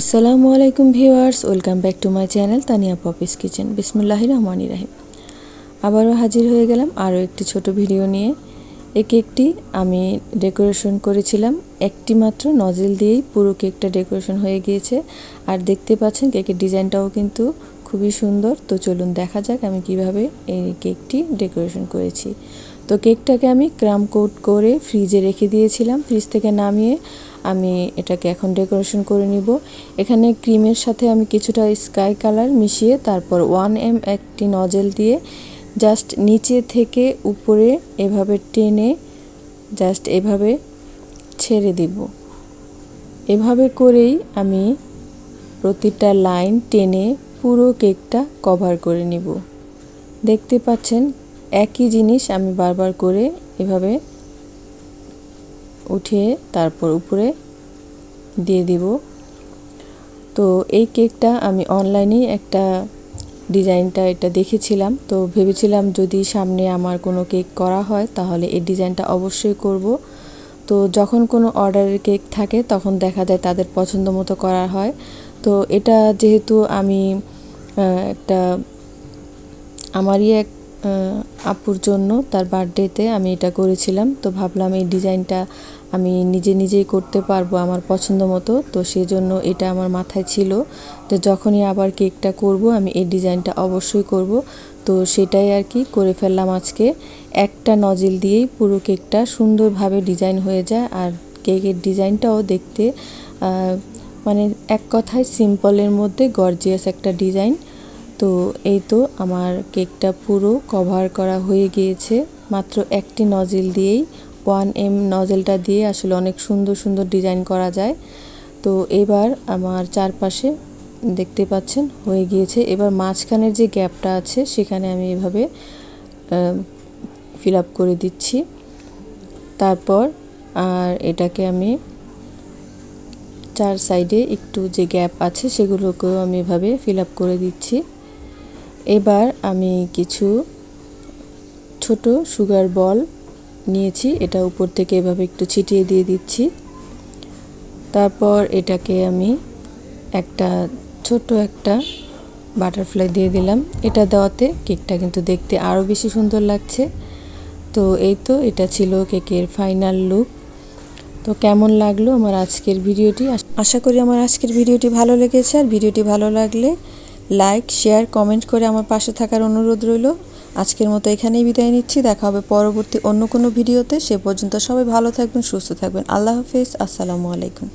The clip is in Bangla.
আসসালামু আলাইকুম viewers, welcome back to my channel Tania Poppy's kitchen. বিসমুল্লাহি রহমানি রাহিম। আবারও হাজির হয়ে গেলাম আরও একটি ছোট ভিডিও নিয়ে। এই কেকটি আমি ডেকোরেশন করেছিলাম, একটি মাত্র নজেল দিয়েই পুরো কেকটা ডেকোরেশন হয়ে গিয়েছে। আর দেখতে পাচ্ছেন কেকের ডিজাইনটাও কিন্তু খুবই সুন্দর। তো চলুন দেখা যাক আমি কীভাবে এই কেকটি ডেকোরেশন করেছি। তো কেকটাকে আমি ক্রাম কোট করে ফ্রিজে রেখে দিয়েছিলাম। ফ্রিজ থেকে নামিয়ে আমি এটাকে এখন ডেকোরেশন করে নিব। এখানে ক্রিমের সাথে আমি কিছুটা স্কাই কালার মিশিয়ে তারপর ওয়ান এম একটি নজেল দিয়ে জাস্ট নিচে থেকে উপরে এভাবে টেনে জাস্ট এভাবে ছেড়ে দিব। এভাবে করেই আমি প্রতিটা লাইন টেনে পুরো কেকটা কভার করে নিব। দেখতে পাচ্ছেন একই জিনিস আমি বারবার করে এভাবে উঠিয়ে তারপর উপরে দিয়ে দিব। তো এই কেকটা আমি অনলাইনে একটা ডিজাইনটা এটা দেখেছিলাম। তো ভেবেছিলাম যদি সামনে আমার কোনো কেক করা হয় তাহলে এই ডিজাইনটা অবশ্যই করব। তো যখন কোনো অর্ডারের কেক থাকে তখন দেখা যায় তাদের পছন্দ মতো করা হয়। তো এটা যেহেতু আমি একটা আমারই এক আপুর জন্য তার বার্থডেতে আমি এটা করেছিলাম। তো ভাবলাম এই ডিজাইনটা আমি নিজে নিজেই করতে পারব আমার পছন্দ মতো। তো সেই জন্য এটা আমার মাথায় ছিল তো যখনই আবার কেকটা করব, আমি এই ডিজাইনটা অবশ্যই করব। তো সেটাই আর কি করে ফেললাম আজকে। একটা নজিল দিয়েই পুরো কেকটা সুন্দরভাবে ডিজাইন হয়ে যায়। আর কেকের ডিজাইনটাও দেখতে মানে এক কথায় সিম্পলের মধ্যে গর্জিয়াস একটা ডিজাইন তো এই তো আমার কেকটা পুরো কভার করা হয়ে গিয়েছে। মাত্র একটি নজেল দিয়েই ওয়ান এম নজেলটা দিয়ে আসলে অনেক সুন্দর সুন্দর ডিজাইন করা যায়। তো এবার আমার চারপাশে দেখতে পাচ্ছেন, হয়ে গিয়েছে। এবার মাঝখানের যে গ্যাপটা আছে, সেখানে আমি এভাবে ফিল আপ করে দিচ্ছি। তারপর আর এটাকে আমি চার সাইডে একটু যে গ্যাপ আছে, সেগুলোকেও আমি এভাবে ফিল আপ করে দিচ্ছি। এবার আমি কিছু ছোট সুগার বল নিয়েছি। এটা উপর থেকে এভাবে একটু ছিটিয়ে দিয়ে দিচ্ছি। তারপর এটাকে আমি একটা ছোট একটা বাটারফ্লাই দিয়ে দিলাম। এটা দেওয়াতে কেকটা কিন্তু দেখতে আরও বেশি সুন্দর লাগছে। তো এই তো এটা ছিল কেকের ফাইনাল লুক তো কেমন লাগল আমার আজকের ভিডিওটি? আশা করি আমার আজকের ভিডিওটি ভালো লেগেছে। আর ভিডিওটি ভালো লাগলে লাইক শেয়ার কমেন্ট করে আমার পাশে থাকার অনুরোধ রইল। আজকের মতো এখানেই বিদায় নিচ্ছি। দেখা হবে পরবর্তী অন্য কোনো ভিডিওতে। সে পর্যন্ত সবাই ভালো থাকবেন, সুস্থ থাকবেন। আল্লাহ হাফিজ। আসসালামু আলাইকুম।